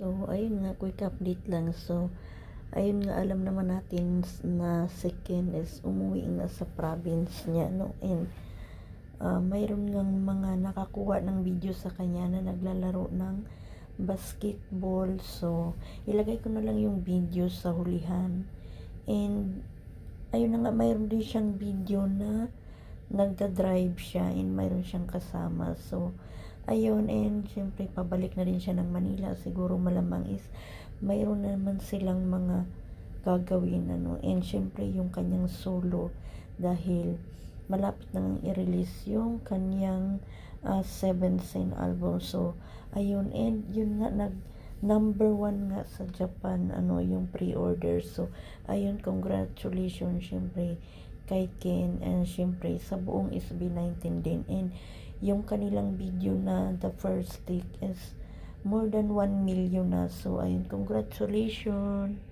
So, ayun nga, quick update lang. So, ayun nga, alam naman natin na si Ken is umuwi nga sa province niya, no? And, ah, mayroon ngang mga nakakuha ng video sa kanya na naglalaro ng basketball. So, ilagay ko na lang yung video sa hulihan. And, ayun na nga, mayroon din siyang video na nagda-drive siya and mayroon siyang kasama. So, ayun, and syempre, pabalik na rin siya ng Manila. Siguro malamang is, mayroon na naman silang mga gagawin, ano. And syempre, yung kanyang solo, dahil malapit na nang i-release yung kanyang uh, seventh scene album. So, ayun, and yun nga, nag, number one nga sa Japan, ano, yung pre-order. So, ayun, congratulations, syempre, kay Ken, and syempre, sa buong SB19 din. And, yung kanilang video na the first take is more than 1 million na. So, ayun, congratulations!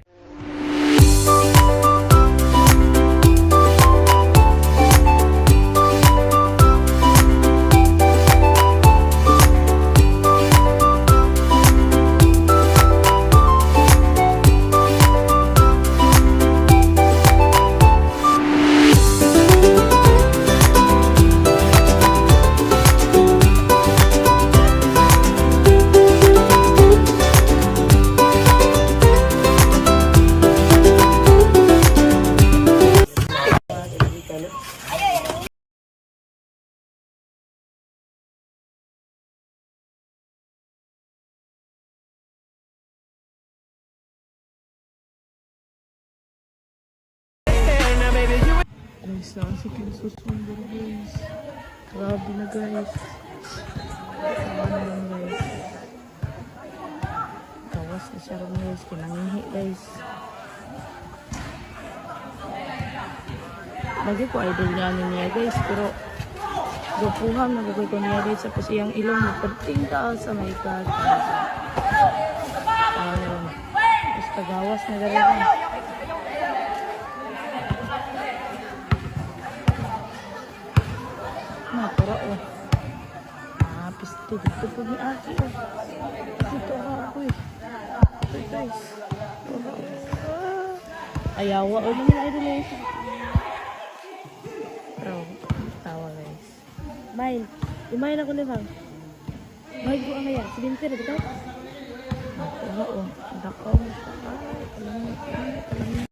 Guys, na si Kim susundo guys. Grabe na guys. Ano yan guys. Tawas na siya rin guys. Kinangihi guys. Lagi ko idol niya niya guys. Pero Gupuhan na gagawin ko niya guys. Tapos iyang ilong mo. Pagtingta sa may God. Ayun. Tapos tagawas na gagawin. Napura oh. Ah, pisto dito po ni Aki oh. Dito ako eh. Ito guys. Ah. Ayawa oh mga idol eh. Bro, tawa guys. Mail. Imayin ako ni Bang. Mahal ko ang kaya. Si Binter, dito? Napura oh. Dakaw. Mo.